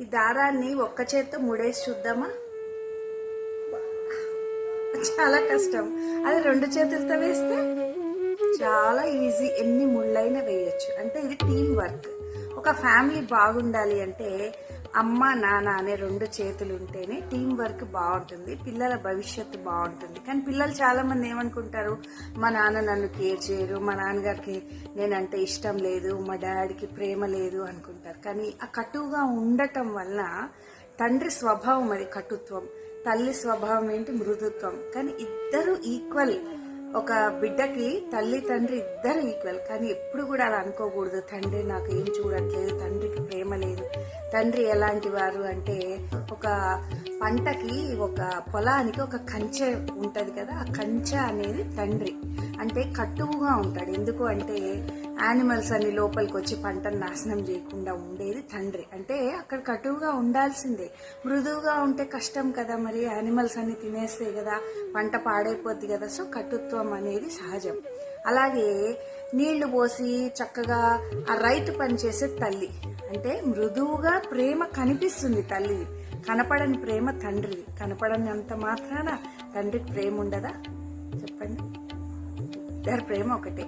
ఈ దారాన్ని ఒక్క చేత్తో ముడేసి చూద్దామా? చాలా కష్టం. అది రెండు చేతులతో వేస్తే చాలా ఈజీ. ఎన్ని ముళ్ళైనా వేయొచ్చు. అంటే ఇది టీం వర్క్. ఒక ఫ్యామిలీ బాగుండాలి అంటే అమ్మ నాన్న అనే రెండు చేతులు ఉంటేనే టీం వర్క్ బాగుంటుంది పిల్లల భవిష్యత్తు బాగుంటుంది. కానీ పిల్లలు చాలామంది ఏమనుకుంటారు మా నాన్న నన్ను కేర్ చేయరు మా నాన్నగారికి నేనంటే ఇష్టం లేదు మా డాడీకి ప్రేమ లేదు అనుకుంటారు. కానీ ఆ కటువుగా ఉండటం వల్ల తండ్రి స్వభావం అది కటుత్వం తల్లి స్వభావం ఏంటి మృదుత్వం. కానీ ఇద్దరు ఈక్వల్ ఒక బిడ్డకి తల్లి తండ్రి ఇద్దరు ఈక్వల్ కానీ ఎప్పుడు కూడా అలా అనుకోకూడదు. తండ్రి నాకు ఏం చూడట్లేదు. తండ్రికి ప్రేమ లేదు. తండ్రి ఎలాంటి వారు అంటే ఒక పంటకి ఒక పొలానికి ఒక కంచె ఉంటుంది కదా ఆ కంచె అనేది తండ్రి. అంటే కట్టువుగా ఉంటాడు. ఎందుకు అంటే యానిమల్స్ అన్ని లోపలికి వచ్చి పంటను నాశనం చేయకుండా ఉండేది తండ్రి. అంటే అక్కడ కటువుగా ఉండాల్సిందే. మృదువుగా ఉంటే కష్టం కదా మరి యానిమల్స్ అన్ని తినేస్తాయి కదా పంట పాడైపోద్ది కదా. సో కటుత్వం అనేది సహజం. అలాగే నీళ్ళు పోసి చక్కగా ఆ రైతు పని చేసే తల్లి. అంటే మృదువుగా ప్రేమ కనిపిస్తుంది తల్లి. కనపడని ప్రేమ తండ్రిది. కనపడని అంత మాత్రాన తండ్రికి ప్రేమ ఉండదా చెప్పండి. ఇద్దరు ప్రేమ ఒకటే.